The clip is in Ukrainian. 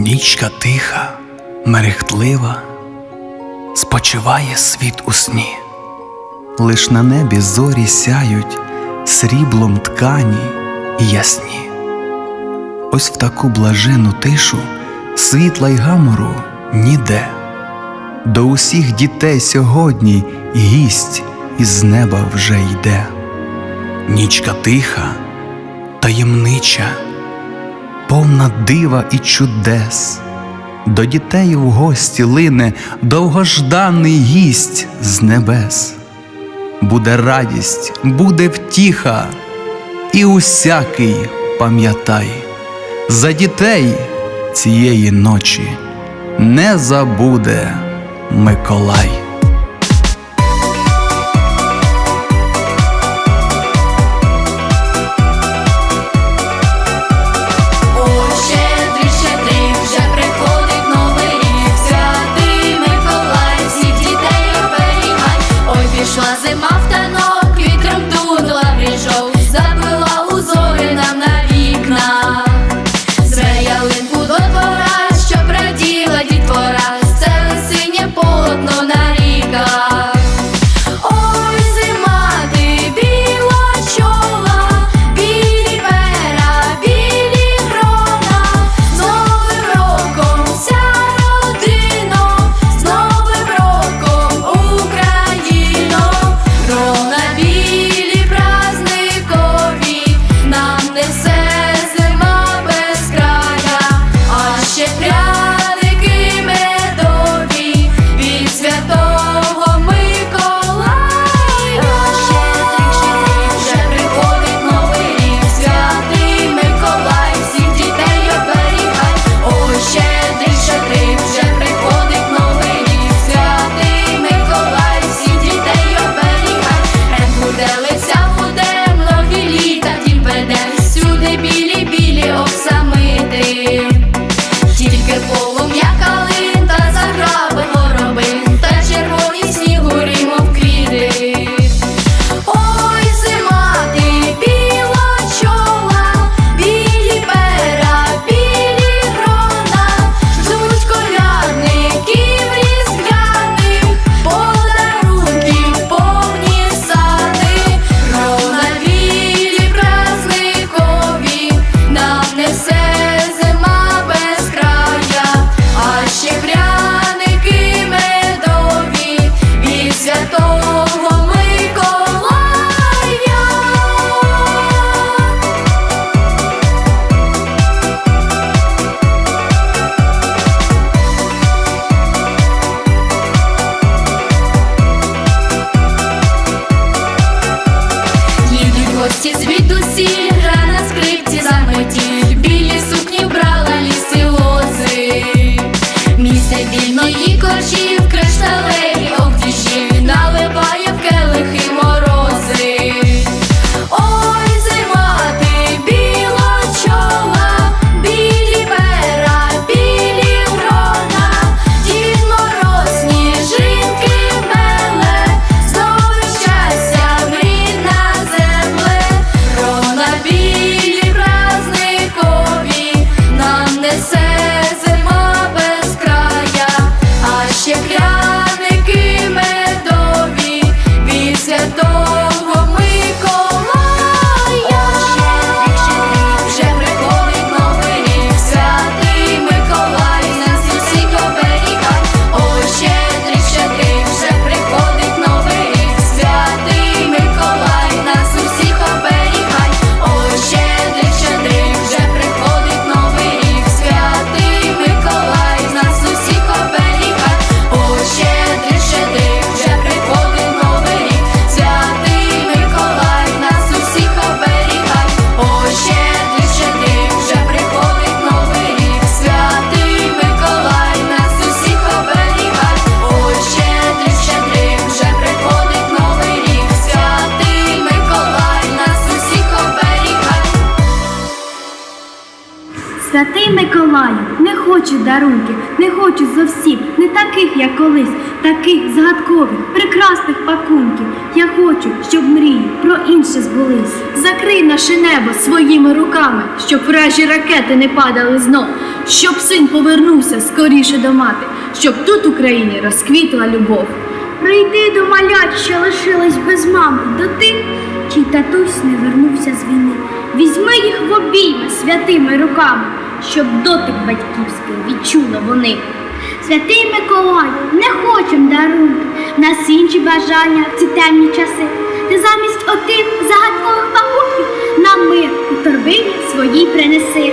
Нічка тиха, мерехтлива, спочиває світ у сні, лиш на небі зорі сяють сріблом ткані і ясні. Ось в таку блажену тишу світла й гамору ніде, до усіх дітей сьогодні гість із неба вже йде. Нічка тиха, таємнича повна дива і чудес, до дітей в гості лине довгожданий гість з небес. Буде радість, буде втіха, і усякий пам'ятай, за дітей цієї ночі не забуде Миколай. Мої коржі в кришталеві Миколаю, не хочу дарунків, не хочу зовсім, не таких, як колись, таких згадкових, прекрасних пакунків. Я хочу, щоб мрії про інше збулись. Закрий наше небо своїми руками, щоб вражі ракети не падали знов, щоб син повернувся скоріше до мати, щоб тут Україні розквітла любов. Прийди до малят, що лишилась без мами, до тих, чий татусь не вернувся з війни. Візьми їх в обійми святими руками щоб дотик батьківський відчули вони. Святий Миколай, не хочем дарунки, нас інші бажання в ці темні часи. Ти замість отих загадкових пакунків нам мир у торбині своїй принеси.